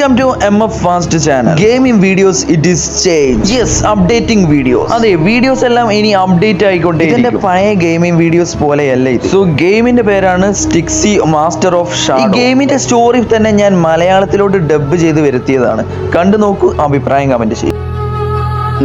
Welcome to M F fast channel gaming videos it is change yes updating videos അതെ videos എല്ലാം ഇനി update ആയിക്കോട്ടെ ഇതിന്റെ പഴയ ഗെയിമിംഗ് വീഡിയോസ് പോലെയല്ല ഇത്. സോ ഗെയിമിന്റെ പേരാണ് സ്റ്റിക്സി മാസ്റ്റർ ഓഫ് ഷാ ഈ ഗെയിമിന്റെ സ്റ്റോറി തന്നെ ഞാൻ മലയാളത്തിലോട്ട് ഡബ് ചെയ്ത് വരുത്തിയതാണ്. കണ്ടു നോക്കൂ അഭിപ്രായം കമന്റ് ചെയ്യും.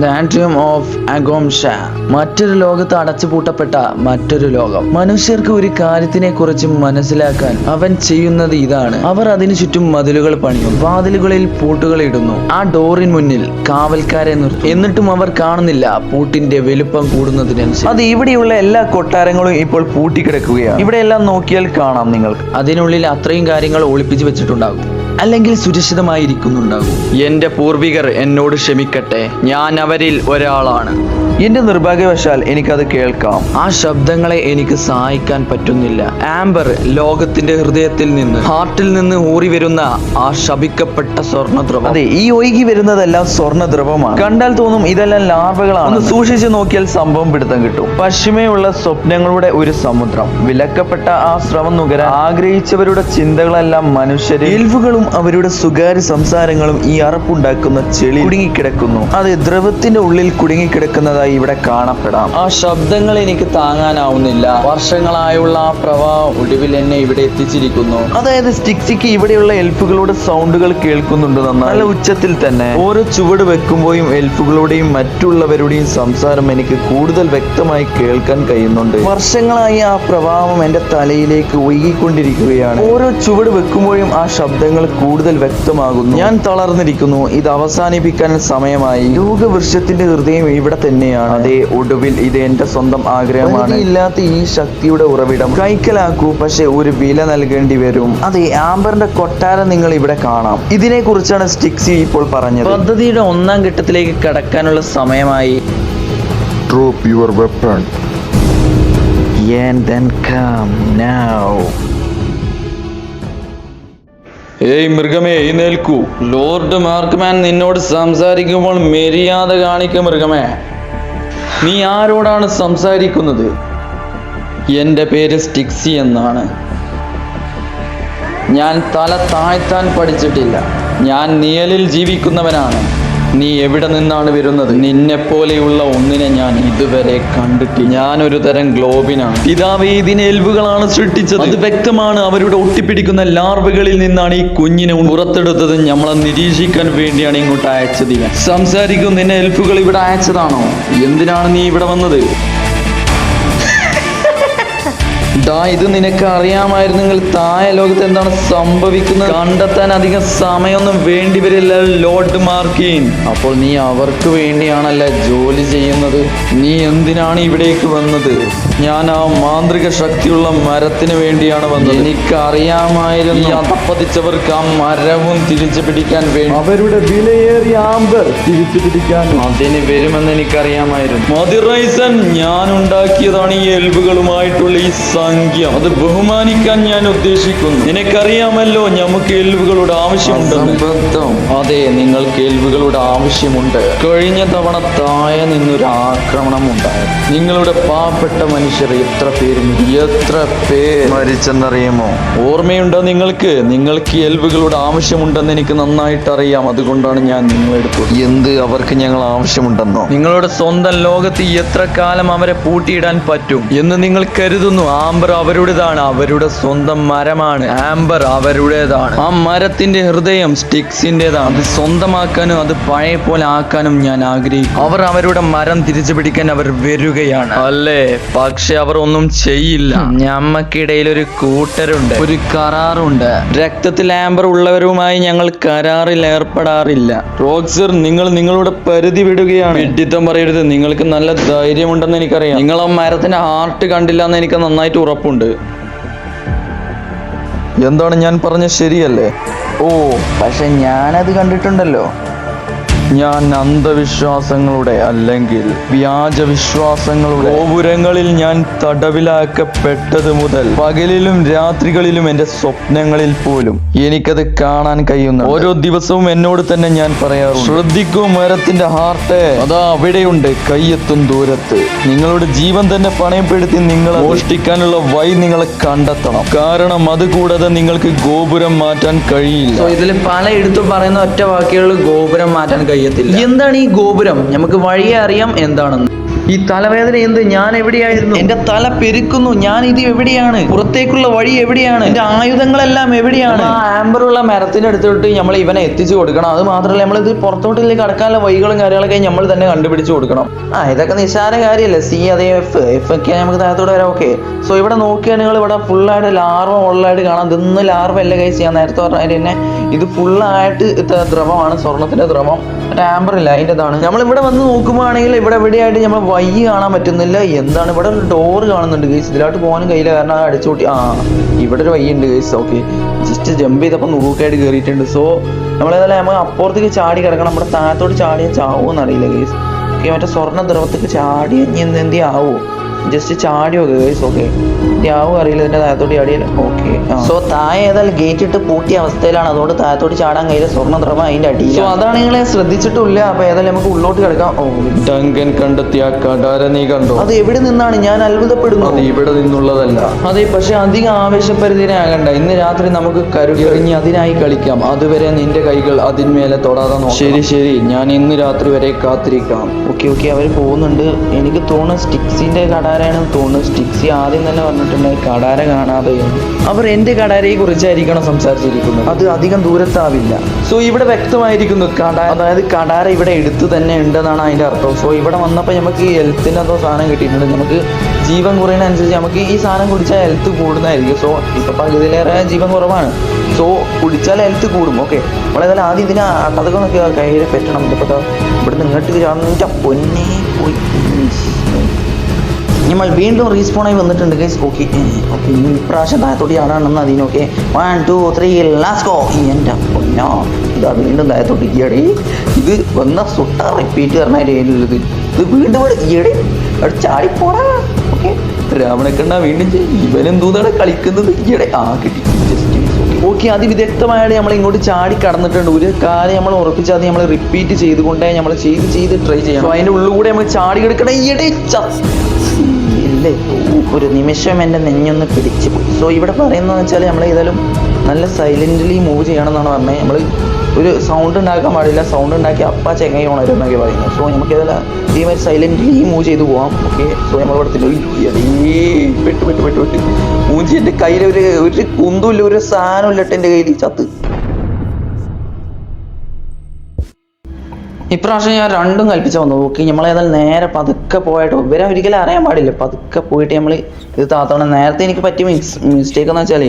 ദാൻഡ്രിയം ഓഫ് അഗോംഷ മറ്റൊരു ലോകത്ത് അടച്ചുപൂട്ടപ്പെട്ട മറ്റൊരു ലോകം. മനുഷ്യർക്ക് ഒരു കാര്യത്തിനെ കുറിച്ച് മനസ്സിലാക്കാൻ അവൻ ചെയ്യുന്നത് ഇതാണ്. അവർ അതിനു ചുറ്റും മതിലുകൾ പണിയും വാതിലുകളിൽ പൂട്ടുകൾ ഇടുന്നു. ആ ഡോറിന് മുന്നിൽ കാവൽക്കാരെ നിർത്തും എന്നിട്ടും അവർ കാണുന്നില്ല പൂട്ടിന്റെ വലുപ്പം കൂടുന്നതിനനുസരിച്ച്. അത് ഇവിടെയുള്ള എല്ലാ കൊട്ടാരങ്ങളും ഇപ്പോൾ പൂട്ടിക്കിടക്കുകയാണ്. ഇവിടെയെല്ലാം നോക്കിയാൽ കാണാം നിങ്ങൾക്ക്. അതിനുള്ളിൽ അത്രയും കാര്യങ്ങൾ ഒളിപ്പിച്ചു വെച്ചിട്ടുണ്ടാകും. അല്ലെങ്കിൽ സുരക്ഷിതമായിരിക്കുന്നുണ്ടാകും എന്റെ പൂർവികർ എന്നോട് ക്ഷമിക്കട്ടെ. ഞാൻ അവരിൽ ഒരാളാണ്. എന്റെ നിർഭാഗ്യവശാൽ എനിക്കത് കേൾക്കാം. ആ ശബ്ദങ്ങളെ എനിക്ക് സഹായിക്കാൻ പറ്റുന്നില്ല. ആംബർ ലോകത്തിന്റെ ഹൃദയത്തിൽ നിന്ന് ഹാർട്ടിൽ നിന്ന് ഊറി വരുന്ന ആ ശപിക്കപ്പെട്ട സ്വർണദ്രവം അതെ ഈ ഒഴുകി വരുന്നതെല്ലാം സ്വർണദ്രവമാണ് കണ്ടാൽ തോന്നും ഇതെല്ലാം ലാർവകളാണ്. ഒന്ന് സൂക്ഷിച്ചു നോക്കിയാൽ സംഭവം പിടുത്തം കിട്ടും. പശ്ചിമയുള്ള സ്വപ്നങ്ങളുടെ ഒരു സമുദ്രം. വിലക്കപ്പെട്ട ആ ശ്രമം നുകരാൻ ആഗ്രഹിച്ചവരുടെ ചിന്തകളെല്ലാം മനുഷ്യരെ എൽഫുകളും അവരുടെ സ്വകാര്യ സംസാരങ്ങളും ഈ അറപ്പുണ്ടാക്കുന്ന ചെളി കുടുങ്ങിക്കിടക്കുന്നു. അത് ദ്രവത്തിന്റെ ഉള്ളിൽ കുടുങ്ങിക്കിടക്കുന്നതായി ഇവിടെ കാണപ്പെടാം. ആ ശബ്ദങ്ങൾ എനിക്ക് താങ്ങാനാവുന്നില്ല. വർഷങ്ങളായുള്ള ആ പ്രവാഹം ഒടുവിൽ എന്നെ ഇവിടെ എത്തിച്ചിരിക്കുന്നു. അതായത് സ്റ്റിക്സിക്ക് ഇവിടെയുള്ള എൽഫുകളുടെ സൗണ്ടുകൾ കേൾക്കുന്നുണ്ട് നല്ല ഉച്ചത്തിൽ തന്നെ. ഓരോ ചുവട് വെക്കുമ്പോഴും എൽഫുകളുടെയും മറ്റുള്ളവരുടെയും സംസാരം എനിക്ക് കൂടുതൽ വ്യക്തമായി കേൾക്കാൻ കഴിയുന്നുണ്ട്. വർഷങ്ങളായി ആ പ്രവാഹം എന്റെ തലയിലേക്ക് ഒഴുകിക്കൊണ്ടിരിക്കുകയാണ്. ഓരോ ചുവട് വെക്കുമ്പോഴും ആ ശബ്ദങ്ങൾ കൂടുതൽ വ്യക്തമാകുന്നു. ഞാൻ തളർന്നിരിക്കുന്നു. ഇത് അവസാനിപ്പിക്കാൻ സമയമായി. ലോകവൃക്ഷത്തിന്റെ ഹൃദയം ഇവിടെ തന്നെയാണ്. അതെ ഒടുവിൽ ഇത് എന്റെ സ്വന്തം ആഗ്രഹമാണ്. ഇല്ലാത്ത ഈ ശക്തിയുടെ ഉറവിടം കൈക്കലാക്കൂ പക്ഷെ ഒരു വില നൽകേണ്ടി വരും. അതെ ആംബറിന്റെ കൊട്ടാരം നിങ്ങൾ ഇവിടെ കാണാം. ഇതിനെ കുറിച്ചാണ് സ്റ്റിക്സി ഇപ്പോൾ പറഞ്ഞത്. പദ്ധതിയുടെ ഒന്നാം ഘട്ടത്തിലേക്ക് കടക്കാനുള്ള സമയമായി. Drop your weapon And then come now. ഏയ് മൃഗമേ എഴുന്നേൽക്കൂ. ലോർഡ് മാർക്ക്മാൻ നിന്നോട് സംസാരിക്കുമ്പോൾ മര്യാദ കാണിക്ക മൃഗമേ. നീ ആരോടാണ് സംസാരിക്കുന്നത്? എന്റെ പേര് സ്റ്റിക്സി എന്നാണ്. ഞാൻ തല താഴ്ത്താൻ പഠിച്ചിട്ടില്ല. ഞാൻ നിയലിൽ ജീവിക്കുന്നവനാണ്. നീ എവിടെ നിന്നാണ് വരുന്നത്? നിന്നെ പോലെയുള്ള ഒന്നിനെ ഞാൻ ഇതുവരെ കണ്ടിട്ടില്ല ഞാൻ ഒരു തരം ഗ്ലോബിനാണ്. പിതാവ് എൽവുകളാണ് സൃഷ്ടിച്ചത്. അത് വ്യക്തമാണ്. അവരുടെ ഒട്ടിപ്പിടിക്കുന്ന ലാർവകളിൽ നിന്നാണ് ഈ കുഞ്ഞിനെ പുറത്തെടുത്തത് നമ്മളെ നിരീക്ഷിക്കാൻ വേണ്ടിയാണ് ഇങ്ങോട്ട് അയച്ചത് സംസാരിക്കും നിന്നെ എൽഫുകൾ ഇവിടെ അയച്ചതാണോ? എന്തിനാണ് നീ ഇവിടെ വന്നത്? ദാ ഇത് നിനക്ക് അറിയാമായിരുന്നെങ്കിൽ താഴെ ലോകത്ത് എന്താണ് സംഭവിക്കുന്നത്? കണ്ടെത്താൻ അധികം സമയമൊന്നും വേണ്ടി വരില്ല ലോഡ് മാർക്കീൻ അപ്പോൾ നീ അവർക്ക് വേണ്ടിയാണല്ലേ ജോലി ചെയ്യുന്നത്? നീ എന്തിനാണ് ഇവിടേക്ക് വന്നത്? ഞാൻ ആ മാന്ത്രിക ശക്തിയുള്ള മരത്തിന് വേണ്ടിയാണ് വന്നത്. എനിക്ക് അറിയാമായിരുന്നു അതപ്പതിച്ചവർക്ക് ആ മരവും തിരിച്ചു പിടിക്കാൻ വേണ്ടി. അവരുടെ വിലയേറിയ ആമ്പർ തിരിച്ചു പിടിക്കാൻ. അതിന് വരുമെന്ന് എനിക്കറിയാമായിരുന്നു. മതിറൈസൻ ഞാൻ ഉണ്ടാക്കിയതാണ് ഈ എൽവുകളുമായിട്ടുള്ള ഈ സംഖ്യ. അത് ബഹുമാനിക്കാൻ ഞാൻ ഉദ്ദേശിക്കുന്നു. നിനക്കറിയാമല്ലോ നമുക്ക് എൽവുകളുടെ ആവശ്യമുണ്ട് അതെ നിങ്ങൾക്ക് എൽവുകളുടെ ആവശ്യമുണ്ട്. കഴിഞ്ഞ തവണ താഴെ നിന്നൊരു ആക്രമണം ഉണ്ടായി നിങ്ങളുടെ പാവപ്പെട്ട മനുഷ്യർ എത്ര പേര് എത്ര പേർ മരിച്ചെന്നറിയുമോ? ഓർമ്മയുണ്ടോ നിങ്ങൾക്ക്? നിങ്ങൾക്ക് എൽവുകളുടെ ആവശ്യമുണ്ടെന്ന് എനിക്ക് നന്നായിട്ട് അറിയാം അതുകൊണ്ടാണ് ഞാൻ നിങ്ങളെടുത്തത് എന്ത് അവർക്ക് ഞങ്ങൾ ആവശ്യമുണ്ടെന്നോ? നിങ്ങളുടെ സ്വന്തം ലോകത്ത് എത്ര കാലം അവരെ പൂട്ടിയിടാൻ പറ്റും എന്ന് നിങ്ങൾ കരുതുന്നു. അവരുടേതാണ് അവരുടെ സ്വന്തം മരമാണ്. ആംബർ അവരുടേതാണ്. ആ മരത്തിന്റെ ഹൃദയം സ്റ്റിക്സിന്റേതാണ് അത് സ്വന്തമാക്കാനും അത് പഴയ പോലെ ആക്കാനും ഞാൻ ആഗ്രഹിക്കും അവർ അവരുടെ മരം തിരിച്ചു പിടിക്കാൻ അവർ വരികയാണ്. അല്ലേ? പക്ഷെ അവർ ഒന്നും ചെയ്യില്ല. ഞമ്മക്കിടയിൽ ഒരു കൂട്ടരുണ്ട്. ഒരു കരാറുണ്ട്. രക്തത്തിൽ ആംബർ ഉള്ളവരുമായി ഞങ്ങൾ കരാറിൽ ഏർപ്പെടാറില്ല. റോക്സർ നിങ്ങൾ നിങ്ങളുടെ പരിധി വിടുകയാണ്. വിഡിത്തം പറയരുത്. നിങ്ങൾക്ക് നല്ല ധൈര്യമുണ്ടെന്ന് എനിക്കറിയാം. നിങ്ങൾ ആ മരത്തിന്റെ ഹാർട്ട് കണ്ടില്ല എന്ന് എനിക്ക് നന്നായിട്ട് ഉറപ്പുണ്ട്. എന്താണ് ഞാൻ പറഞ്ഞ ശരിയല്ലേ? ഓ പക്ഷെ ഞാനത് കണ്ടിട്ടുണ്ടല്ലോ. ഞാൻ അന്ധവിശ്വാസങ്ങളുടെ അല്ലെങ്കിൽ വ്യാജ വിശ്വാസങ്ങളുടെ ഗോപുരങ്ങളിൽ ഞാൻ തടവിലാക്കപ്പെട്ടത് മുതൽ പകലിലും രാത്രികളിലും എന്റെ സ്വപ്നങ്ങളിൽ പോലും എനിക്കത് കാണാൻ കഴിയുന്ന ഓരോ ദിവസവും എന്നോട് തന്നെ ഞാൻ പറയാറുണ്ട്. ശ്രദ്ധിക്കൂ മരത്തിന്റെ ഹാർട്ട് അതാ അവിടെയുണ്ട് കയ്യെത്തും ദൂരത്ത്. നിങ്ങളുടെ ജീവൻ തന്നെ പണയപ്പെടുത്തി നിങ്ങളെ മോഷ്ടിക്കാനുള്ള വഴി നിങ്ങളെ കണ്ടെത്തണം. കാരണം അത് കൂടാതെ നിങ്ങൾക്ക് ഗോപുരം മാറ്റാൻ കഴിയില്ല. ഇതിൽ പലയിടത്തും പറയുന്ന ഒറ്റ വാക്കുകൾ ഗോപുരം മാറ്റാൻ കഴിയത്തില്ല എന്താണ് ഈ ഗോപുരം? നമുക്ക് വഴിയെ അറിയാം എന്താണെന്ന്. ഈ തലവേദന എന്ത്? ഞാൻ എവിടെയായിരുന്നു? എന്റെ തല പെരുക്കുന്നു. ഞാൻ ഇത് എവിടെയാണ്? പുറത്തേക്കുള്ള വഴി എവിടെയാണ്? എന്റെ ആയുധങ്ങളെല്ലാം എവിടെയാണ്? ആ ആംബറുള്ള മരത്തിന്റെ അടുത്തോട്ട് നമ്മൾ ഇവനെ എത്തിച്ചു കൊടുക്കണം. അത് മാത്രമല്ല നമ്മൾ ഇത് പുറത്തോട്ടിലേക്ക് കടക്കാനുള്ള വഴികളും കാര്യങ്ങളൊക്കെ നമ്മൾ തന്നെ കണ്ടുപിടിച്ചു കൊടുക്കണം. ആ ഇതൊക്കെ നിസ്സാര കാര്യമല്ല? സി അതേ എഫ് എഫ് ഒക്കെ നമുക്ക് താഴത്തോടെ വരാം. ഓക്കെ സോ ഇവിടെ നോക്കിയാൽ നിങ്ങൾ ഇവിടെ ഫുള്ളായിട്ട് ലാർവ ഉള്ളതായിട്ട് കാണാം. ഇതൊന്നും ലാർവ അല്ല കഴിച്ച് ഞാൻ നേരത്തെ പറഞ്ഞാൽ തന്നെ ഇത് ഫുള്ളായിട്ട് ദ്രവമാണ് സ്വർണത്തിന്റെ ദ്രവം. ഇല്ല അതിന്റെ ഇതാണ് നമ്മൾ ഇവിടെ വന്ന് നോക്കുമ്പോഴാണെങ്കിൽ ഇവിടെ എവിടെയായിട്ട് നമ്മൾ വയ്യ കാണാൻ പറ്റുന്നില്ല. എന്താണ് ഇവിടെ ഒരു ഡോറ് കാണുന്നുണ്ട് ഗൈസ് ഇതിലോട്ട് പോകാനും കയ്യില്ല കാരണം അടിച്ചുകൂട്ടി ആ ഇവിടെ ഒരു വയ്യ ഉണ്ട് ഗൈസ് ഓക്കെ ജസ്റ്റ് ജമ്പ് ചെയ്തപ്പോൾ നൂക്കായിട്ട് കയറിയിട്ടുണ്ട് സോ നമ്മളേതായാലും നമ്മൾ അപ്പുറത്തേക്ക് ചാടി കിടക്കണം. നമ്മുടെ താഴത്തോട്ട് ചാടിയാൽ ചാവുമെന്ന് അറിയില്ല ഗൈസ് ഓക്കെ മറ്റേ സ്വർണ ദ്രവത്തേക്ക് ചാടി എന്തേ എന്ത് എന്തി ആവോ ജസ്റ്റ് ചാടി നോക്കുക ഗൈസ് ഓക്കെ ആവും അറിയില്ല ഇതിന്റെ താഴത്തോട്ട് ചാടിയാൽ. ഓക്കെ സോ താഴെ ഏതായാലും ഗേറ്റ് ഇട്ട് പൂട്ടിയ അവസ്ഥയിലാണ്. അതുകൊണ്ട് താഴത്തോട്ട് ചാടാൻ കഴിയില്ല സ്വർണ ദ്രവം അതിന്റെ അടി സോ അതാണ് നിങ്ങളെ ശ്രദ്ധിച്ചിട്ടില്ല അപ്പൊ ഏതായാലും നമുക്ക് ഉള്ളോട്ട് കിടക്കാം. ഓ ഡങ്കൻ കണ്ടെത്തിയ കടാര നീ കണ്ടോ? അത് എവിടെ നിന്നാണ്? ഞാൻ അത്ഭുതപ്പെടുന്നു. അത് ഇവിടെ നിന്നുള്ളതല്ല. അതെ പക്ഷെ അധികം ആവേശപരിധിനാകണ്ട ഇന്ന് രാത്രി നമുക്ക് കരുകറിഞ്ഞ് അതിനായി കളിക്കാം. അതുവരെ നിന്റെ കൈകൾ അതിന്മേലെ തൊടാതെ. ശരി ശരി. ഞാൻ ഇന്ന് രാത്രി വരെ കാത്തിരിക്കാം. ഓക്കെ ഓക്കെ അവർ പോകുന്നുണ്ട്. എനിക്ക് തോന്നുന്നു സ്റ്റിക്സിന്റെ കടാരയാണെന്ന് തോന്നുന്നു. സ്റ്റിക്സി ആദ്യം തന്നെ പറഞ്ഞിട്ടുണ്ടായി കടാര കാണാതെ. അവർ എന്റെ കടാരയെ കുറിച്ചായിരിക്കണം സംസാരിച്ചിരിക്കുന്നത്? അത് അധികം ദൂരത്താവില്ല. സോ ഇവിടെ വ്യക്തമായിരിക്കുന്നു കടാര അതായത് കടാര ഇവിടെ എടുത്തു തന്നെ ഉണ്ടെന്നാണ് അതിന്റെ അർത്ഥം. സോ ഇവിടെ വന്നപ്പോൾ നമുക്ക് ഈ ഹെൽത്തിന്റെ എന്തോ സാധനം കിട്ടിയിട്ടുണ്ട്. നമുക്ക് ജീവൻ കുറയുന്നതനുസരിച്ച് നമുക്ക് ഈ സാധനം കുടിച്ചാൽ ഹെൽത്ത് കൂടുന്നതായിരിക്കും. സോ ഇപ്പൊ പകുതിയിലേറെ ജീവൻ കുറവാണ്. സോ കുടിച്ചാൽ ഹെൽത്ത് കൂടും. ഓക്കെ നമ്മളേതായാലും ആദ്യം ഇതിനെ അതൊക്കെ നോക്കിയാൽ കയ്യിൽ പറ്റണം. ഇതിപ്പോ ദാ ഇവിടുന്ന് ഇങ്ങോട്ട് പൊന്നെ പോയി. നമ്മൾ വീണ്ടും റീസ്പോണായി വന്നിട്ടുണ്ട് ഗൈസ് ഓക്കെ ഓക്കെ ഇപ്രാവശ്യം താഴത്തോട്ട് ചാടാണെന്ന് അതിനൊക്കെ one two three last go എന്റെ പൊന്നോ. ഇതാ വീണ്ടും താഴത്തോട്ട് ഈയടി. ഇത് വന്ന സുട്ട റിപ്പീറ്റ് പറഞ്ഞത് ഇത് വീണ്ടും ഇവിടെ ഈയടി. അവിടെ ചാടിപ്പോടാ. ഓക്കെ രാവണക്കണ്ണ വീണ്ടും. ഇവനെന്തോന്നാണ് കളിക്കുന്നത് ഈയടെ. ആ കിട്ടി. ജസ്റ്റ് ഓക്കെ അതിവിദഗ്ധമായിട്ട് നമ്മൾ ഇങ്ങോട്ട് ചാടി കടന്നിട്ടുണ്ട്. ഒരു കാര്യം നമ്മൾ ഉറപ്പിച്ചാൽ നമ്മൾ റിപ്പീറ്റ് ചെയ്തുകൊണ്ടേ നമ്മൾ ചെയ്ത് ചെയ്ത് ട്രൈ ചെയ്യണം. അതിന്റെ ഉള്ളിലൂടെ നമ്മൾ ചാടി കിടക്കണ ഈയടെ ഇല്ലേ ഒരു നിമിഷം എന്റെ നെഞ്ഞൊന്ന് പിടിച്ചു പോയി. സോ ഇവിടെ പറയുന്നതെന്ന് വെച്ചാൽ നമ്മൾ ഏതായാലും നല്ല സൈലന്റ്ലി മൂവ് ചെയ്യണം എന്നാണ് പറഞ്ഞത്. നമ്മൾ ഒരു സൗണ്ട് ഉണ്ടാക്കാൻ പാടില്ല. സൗണ്ട് ഉണ്ടാക്കി അപ്പ ചെങ്ങൈ ഉണരും എന്നൊക്കെ പറയുന്നത്. സോ നമുക്ക് ഏതായാലും ഈ മാതിരി സൈലന്റ്ലി മൂവ് ചെയ്ത് പോവാം. ഓക്കെ സോ നമ്മൾ ഇവിടെ പെട്ട് പെട്ട് പെട്ട് പെട്ട്. മൂഞ്ചി എന്റെ കയ്യിൽ ഒരു ഒരു കുന്തുമില്ല ഒരു സാധനം ഇല്ലട്ട് എന്റെ കയ്യിൽ ചത്ത്. ഇപ്രാവശ്യം ഞാൻ രണ്ടും കൽപ്പിച്ച വന്നു നോക്കി നമ്മളേതായാലും നേരെ പതുക്കെ പോയിട്ട് ഇവരെ ഒരിക്കലും അറിയാൻ പാടില്ല. പതുക്കെ പോയിട്ട് നമ്മൾ ഇത് താത്തണം നേരത്തെ എനിക്ക് പറ്റിയ മിക്സ് മിസ്റ്റേക്ക് എന്ന് വെച്ചാൽ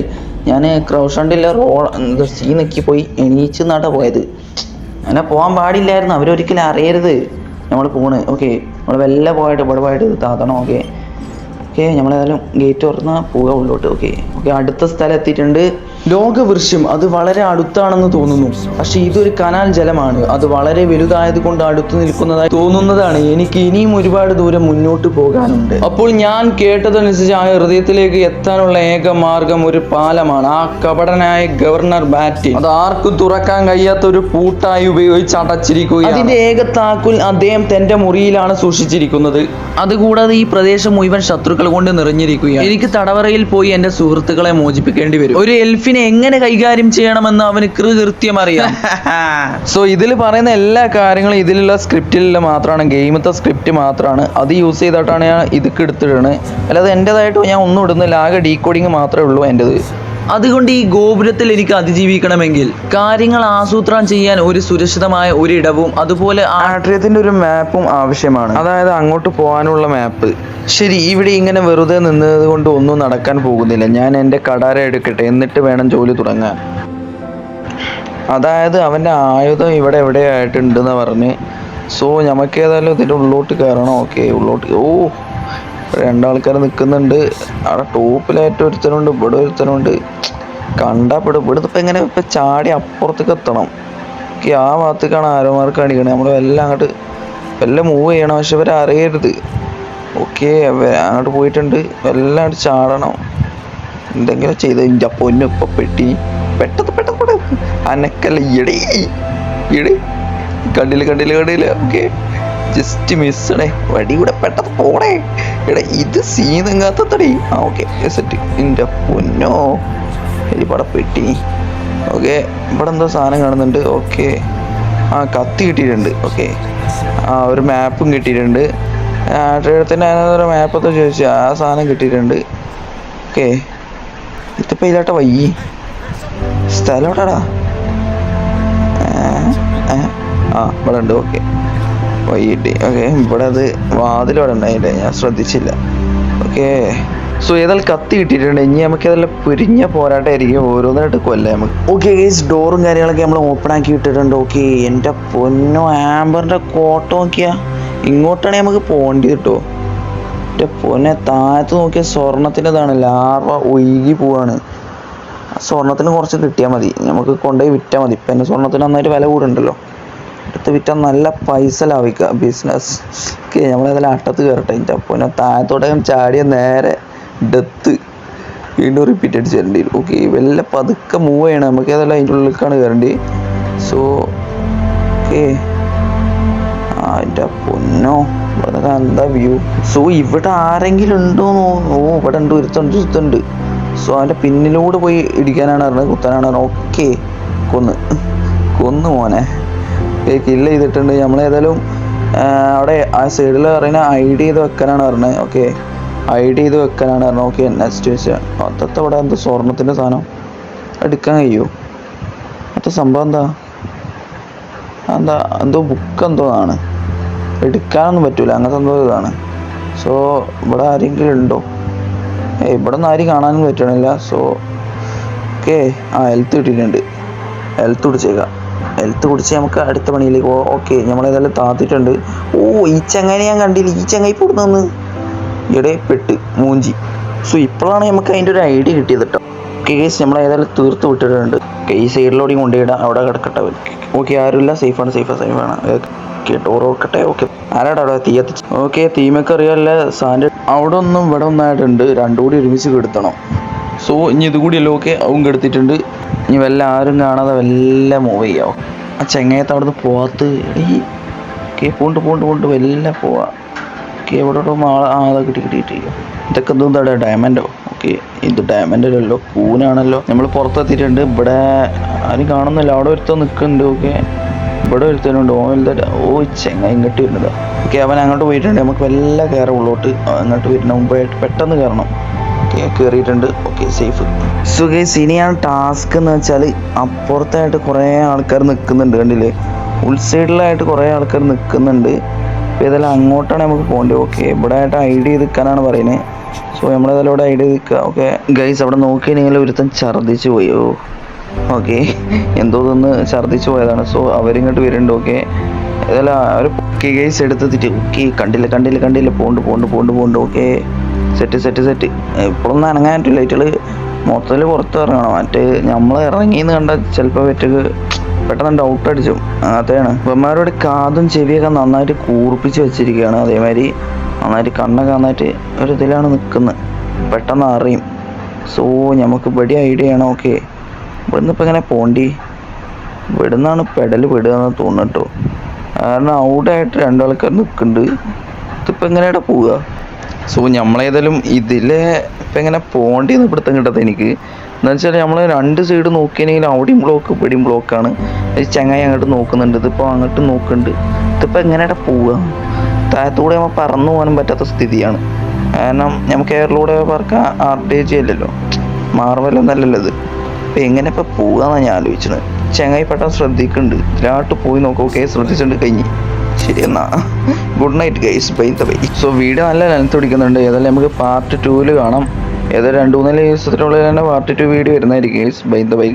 ഞാൻ ക്രൗഷണ്ടിലെ റോൾ സീ നിക്കി പോയി എണീച്ച് നട പോയത്. അങ്ങനെ പോകാൻ പാടില്ലായിരുന്നു. അവരൊരിക്കലും അറിയരുത്. നമ്മൾ പോണ്. ഓക്കെ നമ്മൾ വെല്ല പോയിട്ട് ഇവിടെ പോയിട്ട് താത്തണം ഓക്കെ ഓക്കെ നമ്മളേതായാലും ഗേറ്റ് തുറന്ന് പോവുക ഉള്ളോട്ട്. ഓക്കെ ഓക്കെ അടുത്ത സ്ഥലം എത്തിയിട്ടുണ്ട്. ലോകവൃക്ഷം അത് വളരെ അടുത്താണെന്ന് തോന്നുന്നു. പക്ഷെ ഇതൊരു കനാൽ ജലമാണ്. അത് വളരെ വലുതായത് കൊണ്ട് അടുത്ത് നിൽക്കുന്നതായി തോന്നുന്നതാണ്. എനിക്ക് ഇനിയും ഒരുപാട് ദൂരം മുന്നോട്ട് പോകാനുണ്ട്. അപ്പോൾ ഞാൻ കേട്ടതനുസരിച്ച് ആ ഹൃദയത്തിലേക്ക് എത്താനുള്ള ഏക മാർഗം ഒരു പാലമാണ്. ആ കപടനായ ഗവർണർ ബാറ്റി അത് ആർക്കും തുറക്കാൻ കഴിയാത്ത ഒരു പൂട്ടായി ഉപയോഗിച്ച് അടച്ചിരിക്കുക അതിന്റെ ഏക താക്കുൽ അദ്ദേഹം തന്റെ മുറിയിലാണ് സൂക്ഷിച്ചിരിക്കുന്നത്. അതുകൂടാതെ ഈ പ്രദേശം മുഴുവൻ ശത്രുക്കൾ കൊണ്ട് നിറഞ്ഞിരിക്കുകയാണ്. എനിക്ക് തടവറയിൽ പോയി എന്റെ സുഹൃത്തുക്കളെ മോചിപ്പിക്കേണ്ടി വരും. ഒരു എൽഫിനെ എങ്ങനെ കൈകാര്യം ചെയ്യണമെന്ന് അവന് കൃത്യം അറിയാം. സോ ഇതിൽ പറയുന്ന എല്ലാ കാര്യങ്ങളും ഇതിലുള്ള സ്ക്രിപ്റ്റിലുള്ള മാത്രമാണ്. ഗെയിമത്തെ സ്ക്രിപ്റ്റ് മാത്രമാണ്. അത് യൂസ് ചെയ്തിട്ടാണ് ഞാൻ ഇതൊക്കെ എടുത്തിടുന്നത്. അല്ലാതെ എന്റെതായിട്ട് ഞാൻ ഒന്നും ഇടുന്നില്ല. ആകെ ഡീകോഡിങ് മാത്രമേ ഉള്ളൂ എന്റെത്. അതുകൊണ്ട് ഈ ഗോപുരത്തിൽ എനിക്ക് അതിജീവിക്കണമെങ്കിൽ കാര്യങ്ങൾ ആസൂത്രണം ചെയ്യാൻ ഒരു സുരക്ഷിതമായ ഒരിടവും അതുപോലെ ആട്രിയത്തിന്റെ ഒരു മാപ്പും ആവശ്യമാണ്. അതായത് അങ്ങോട്ട് പോകാനുള്ള മാപ്പ്. ശരി ഇവിടെ ഇങ്ങനെ വെറുതെ നിന്നത് കൊണ്ട് ഒന്നും നടക്കാൻ പോകുന്നില്ല. ഞാൻ എന്റെ കടാര എടുക്കട്ടെ എന്നിട്ട് വേണം ജോലി തുടങ്ങാൻ. അതായത് അവന്റെ ആയുധം ഇവിടെ എവിടെയായിട്ടുണ്ടെന്ന് പറഞ്ഞ് സോ നമുക്ക് ഏതായാലും ഇതിന്റെ ഉള്ളോട്ട് കയറണം. ഓക്കെ ഉള്ളോട്ട് ഓ രണ്ടാൾക്കാർ നിൽക്കുന്നുണ്ട് അവിടെ ടോപ്പിലായിട്ട് ഒരുത്തനുണ്ട് ഇവിടെ ഒരുത്തനുണ്ട്. കണ്ടാ പെടും. ഇവിടുന്ന് ഇപ്പം എങ്ങനെ ഇപ്പം ചാടി അപ്പുറത്തേക്ക് എത്തണം? എനിക്ക് ആ ഭാഗത്തേക്കാണ് ആരോമാർക്ക് അടിക്കണത് നമ്മൾ എല്ലാം അങ്ങോട്ട് എല്ലാം മൂവ് ചെയ്യണം. പക്ഷെ ഇവരെ അറിയരുത്. ഓക്കെ അങ്ങോട്ട് പോയിട്ടുണ്ട്. എല്ലാം അങ്ങോട്ട് ചാടണം. എന്തെങ്കിലും ചെയ്ത് എന്റെ പൊന്നു ഇപ്പം പെട്ടി. പെട്ടെന്ന് പെട്ടെന്ന് പെട്ടെന്ന്. അനക്കല്ല ഇടേ ഇടേ. കണ്ടില്ല കണ്ടില്ല കണ്ടില്ല? ഓക്കെ. ജസ്റ്റ് മിസ്സണേ വടി കൂടെ പെട്ടെന്ന് പോണേ. എടാ ഇത് സീനങ്ങാത്തടേ ആ ഓക്കെ സെറ്റ് എന്റെ പൊന്നോ. എലിപ്പട പെട്ടി. ഓക്കെ ഇവിടെ എന്തോ സാധനം കാണുന്നുണ്ട്. ഓക്കെ ആ കത്തി കിട്ടിയിട്ടുണ്ട്. ഓക്കെ ആ ഒരു മാപ്പും കിട്ടിയിട്ടുണ്ട്. ആട്ടിടത്തിന്റെ ഒരു മാപ്പൊക്കെ ചോദിച്ചു. ആ സാധനം കിട്ടിയിട്ടുണ്ട്. ഓക്കെ ഇതിപ്പോൾ ഇതിലാട്ട വയ്യി സ്ഥലം എവിടെടാ? ആ ഇവിടെ ഉണ്ട്. ഓക്കെ വൈകിട്ട്. ഓക്കെ ഇവിടെ അത് വാതിലോടെ ഉണ്ടായില്ല? ഞാൻ ശ്രദ്ധിച്ചില്ല. ഓക്കെ സോ ഏതായാലും കത്തി കിട്ടിയിട്ടുണ്ട്. ഇനി നമുക്ക് അതെല്ലാം പൊരിഞ്ഞ പോരാട്ടമായിരിക്കും ഓരോന്നായിട്ട് കൊല്ലാം നമുക്ക്. ഓക്കെ ഗേസ് ഡോറും കാര്യങ്ങളൊക്കെ നമ്മൾ ഓപ്പൺ ആക്കി ഇട്ടിട്ടുണ്ട്. ഓക്കെ എന്റെ പൊന്നോ ആംബറിന്റെ കോട്ട നോക്കിയാ. ഇങ്ങോട്ടാണെങ്കിൽ നമുക്ക് പോകേണ്ടി കിട്ടുമോ എന്റെ പൊന്നെ താഴത്ത് നോക്കിയ സ്വർണത്തിന്റെതാണ്. ലാർവ ഒഴുകി പോവാണ്. സ്വർണത്തിന് കുറച്ച് കിട്ടിയാൽ മതി. നമുക്ക് കൊണ്ടുപോയി വിറ്റാൽ മതി. എന്റെ സ്വർണത്തിന് നന്നായിട്ട് വില കൂടുണ്ടല്ലോ എടുത്ത് വിറ്റാൽ നല്ല പൈസ ലാഭിക്കുക ബിസിനസ് നമ്മളേതായാലും അട്ടത്ത് കയറട്ടെ എന്റെ പൊന്നെ. താഴത്തോടെ ചാടിയ നേരെ ഡെത്ത് വീണ്ടും റിപ്പീറ്റ് അടിച്ച് തരേണ്ടി വരും. ഓക്കെ വല്ല പതുക്കെ മൂവ് ചെയ്യണം. നമുക്ക് ഏതായാലും അതിന്റെ ഉള്ളിലേക്കാണ് കയറേണ്ടി സോ ഓക്കെ അതിന്റെ പൊന്നോ. ഇവിടെ എന്താ വ്യൂ സോ ഇവിടെ ആരെങ്കിലും ഉണ്ടോ ഓ ഇവിടെ ഉണ്ട് ഒരുത്തുണ്ട് ഒരുത്തുണ്ട് സോ അവന്റെ പിന്നിലൂടെ പോയി ഇടിക്കാനാണ് പറഞ്ഞത്. കുത്താനാണ് പറഞ്ഞത്. ഓക്കെ കൊന്ന്. കൊന്നു മോനെ. കില്ല് ചെയ്തിട്ടുണ്ട്. നമ്മൾ ഏതായാലും അവിടെ ആ സൈഡിൽ പറയുന്ന ഐഡ് ചെയ്ത് വെക്കാനാണ് പറഞ്ഞത്. ഓക്കെ ഐഡ് ചെയ്ത് വെക്കാനാണ് പറഞ്ഞത്. ഓക്കെ നെക്സ്റ്റ് വെച്ചാൽ മൊത്തത്തെ അവിടെ എന്താ സ്വർണത്തിന്റെ സാധനം എടുക്കാൻ കഴിയുമോ മൊത്തം സംഭവം എന്താ? എന്താ എന്തോ ബുക്ക് എന്തോ ആണ്. എടുക്കാനൊന്നും പറ്റൂല. അങ്ങനത്തെ എന്തോ ഇതാണ്. സോ ഇവിടെ ആരെങ്കിലും ഉണ്ടോ? ഏ ഇവിടെ നിന്ന് ആരും കാണാനും പറ്റണില്ല. സോ ഓക്കെ ആ ഹെൽത്ത് കിട്ടിയിട്ടുണ്ട്. ഹെൽത്ത് കുടിച്ചേക്കാം ഹെൽത്ത് കുടിച്ച് നമുക്ക് അടുത്ത പണിയിലേക്ക് പോകാം ഓക്കെ നമ്മളേതായാലും താത്തിട്ടുണ്ട്. ഓ ഈ ചങ്ങനെ ഞാൻ കണ്ടില്ല. ഈ ചങ്ങായി പൊടുന്നു ഇവിടെ പെട്ട് മൂഞ്ചി. സോ ഇപ്പോഴാണ് നമുക്ക് അതിന്റെ ഒരു ഐഡിയ കിട്ടിയത് കേട്ടോ കേസ് നമ്മൾ ഏതായാലും തീർത്ത് വിട്ടിട്ടുണ്ട്. ഈ സൈഡിലോടെയും കൊണ്ടുപോയിടാം. അവിടെ കിടക്കട്ടെ ഓക്കെ ആരുമില്ല സേഫാണ് സേഫാണ് സേഫാണ് ഡോർ ഓർക്കട്ടെ. ഓക്കെ ആരാടാ അവിടെ തീ എത്തിച്ച് ഓക്കെ തീമൊക്കെ അറിയാമല്ല സാന്റെ അവിടെ ഒന്നും ഇവിടെ ഒന്നായിട്ടുണ്ട്. രണ്ടും കൂടി ഒരുമിച്ച് കെടുത്തണം. സോ ഇനി ഇതുകൂടിയല്ലോ ഓക്കെ അവൻ കെടുത്തിട്ടുണ്ട്. ഇനി വല്ല ആരും കാണാതെ വല്ല മൂവ് ചെയ്യാവോ? ആ ചെങ്ങയത്ത് അവിടുന്ന് പോകത്ത് എടീ കേ പോണ്ട് പോണ്ട് പോണ്ട് വല്ല പോവാ. കേ എവിടെ ആളെ ആളെ കിട്ടി കിട്ടി ഇതൊക്കെ എന്തോന്നാ ഡയമണ്ടോ ഓക്കെ ഇത് ഡയമണ്ട് അല്ലല്ലോ കൂനാണല്ലോ നമ്മൾ പുറത്തെത്തിയിട്ടുണ്ട് ഇവിടെ ആരും കാണുന്നില്ല. അവിടെ ഒരുത്തം നിൽക്കുന്നുണ്ട് ഓക്കെ. ഇവിടെ ഒരുത്തനുണ്ട്. ഓ വലുതായിട്ട് ഓ ചെങ്ങ ഇങ്ങോട്ട് വരുന്നതാ. ഓക്കെ അവൻ അങ്ങോട്ട് പോയിട്ടുണ്ട്. നമുക്ക് വല്ല കയറുള്ളോട്ട് അങ്ങോട്ട് വരുന്ന മുമ്പായിട്ട് പെട്ടെന്ന് കയറണം. ഓക്കെ കയറിയിട്ടുണ്ട് ഓക്കെ സേഫ് സോ ഗൈസ് ഇനിയാണ് ടാസ്ക് എന്ന് വെച്ചാൽ അപ്പുറത്തായിട്ട് കുറേ ആൾക്കാർ നിൽക്കുന്നുണ്ട് കണ്ടില്ലേ? ഉൾസൈഡിലായിട്ട് കുറേ ആൾക്കാർ നിൽക്കുന്നുണ്ട്. അപ്പോൾ ഇതെല്ലാം അങ്ങോട്ടാണ് നമുക്ക് പോകേണ്ടത്. ഓക്കെ ഇവിടെ ആയിട്ട് ഐഡിയ ഡി നിൽക്കാനാണ് പറയുന്നത് സോ നമ്മളേതായാലും ഇവിടെ ഐഡിയ നിൽക്കുക ഓക്കെ ഗൈസ് അവിടെ നോക്കിയാണെങ്കിൽ ഒരുത്തൻ ഛർദ്ദിച്ച് പോയി. ഓ ഓക്കെ എന്തോ ഒന്ന് ഛർദ്ദിച്ച് പോയതാണ്. സോ അവരിങ്ങോട്ട് വരുന്നുണ്ട് ഓക്കെ. ഇതെല്ലാം അവർ ഓക്കെ ഗൈസ് എടുത്തിട്ട് ഓക്കെ കണ്ടില്ല കണ്ടില്ല കണ്ടില്ല? Pond pond pond pond okay. Set set set. ഇപ്പോഴൊന്നും അനങ്ങാൻ പറ്റില്ല മൊത്തത്തിൽ പുറത്ത് ഇറങ്ങണം. മറ്റേ നമ്മൾ ഇറങ്ങിയെന്ന് കണ്ടാൽ ചിലപ്പോൾ വെറ്റക്ക് പെട്ടെന്ന് ഡൗട്ട് അടിച്ചു. അങ്ങനത്തെയാണ് ഇവന്മാരുടെ കാതും ചെവിയൊക്കെ നന്നായിട്ട് കൂർപ്പിച്ച് വെച്ചിരിക്കുകയാണ്. അതേമാതിരി നന്നായിട്ട് കണ്ണൊക്കെ നന്നായിട്ട് ഒരു ഇതിലാണ് നിൽക്കുന്നത് പെട്ടെന്ന് അറിയും. സോ നമുക്ക് ഇവിടെ ഐഡിയ ആണ്. ഓക്കെ. ഇവിടുന്ന് ഇപ്പം ഇങ്ങനെ പോണ്ടി? ഇവിടുന്നാണ് പെടൽ വിടുക എന്ന് തോന്നുന്നു കേട്ടോ. കാരണം ഔട്ടായിട്ട് രണ്ടാൾക്കാർ നിൽക്കുന്നുണ്ട് ഇതിപ്പോൾ എങ്ങനെയാണ് പോവുക? സോ നമ്മളേതായാലും ഇതിലെ ഇപ്പം എങ്ങനെ പോകേണ്ടിയെന്ന് പിടുത്തം കിട്ടത്തെ എനിക്ക്. എന്ന് വെച്ചാൽ നമ്മൾ രണ്ട് സൈഡ് നോക്കിയാണെങ്കിൽ അവിടെയും ബ്ലോക്ക് ഇവിടെയും ബ്ലോക്കാണ് ചങ്ങായി അങ്ങോട്ട് നോക്കുന്നുണ്ട്. ഇതിപ്പോൾ അങ്ങോട്ട് നോക്കുന്നുണ്ട്. ഇതിപ്പോൾ എങ്ങനെയാണ് പോവുക? താഴത്തൂടെ നമ്മൾ പറന്നു പോകാനും പറ്റാത്ത സ്ഥിതിയാണ്. കാരണം നമുക്ക് എയറിലൂടെ പറക്കാൻ ആർ ടി ജി മാർവലൊന്നല്ലല്ലോ ഇത്. അപ്പം എങ്ങനെ ഇപ്പം പോകാന്നാണ് ഞാൻ ആലോചിച്ചത്. ചങ്ങായി പെട്ടെന്ന് ശ്രദ്ധിക്കുന്നുണ്ട്. ഇതിലാട്ട് പോയി നോക്കുക ഓക്കെ ശ്രദ്ധിച്ചിട്ടുണ്ട് കഴിഞ്ഞ്. ശരി എന്നാ good night guys bye the bye so video നല്ല ലെങ്ത് പിടിക്കുന്നുണ്ട്. ഏതായാലും നമുക്ക് പാർട്ട് ടൂവിൽ കാണാം. ഏതായാലും രണ്ട് മൂന്നാൽ ദിവസത്തിനുള്ളിൽ തന്നെ പാർട്ട് ടു വീഡിയോ വരുന്നതായിരിക്കും ഗൈസ് ബൈ ദ ബൈ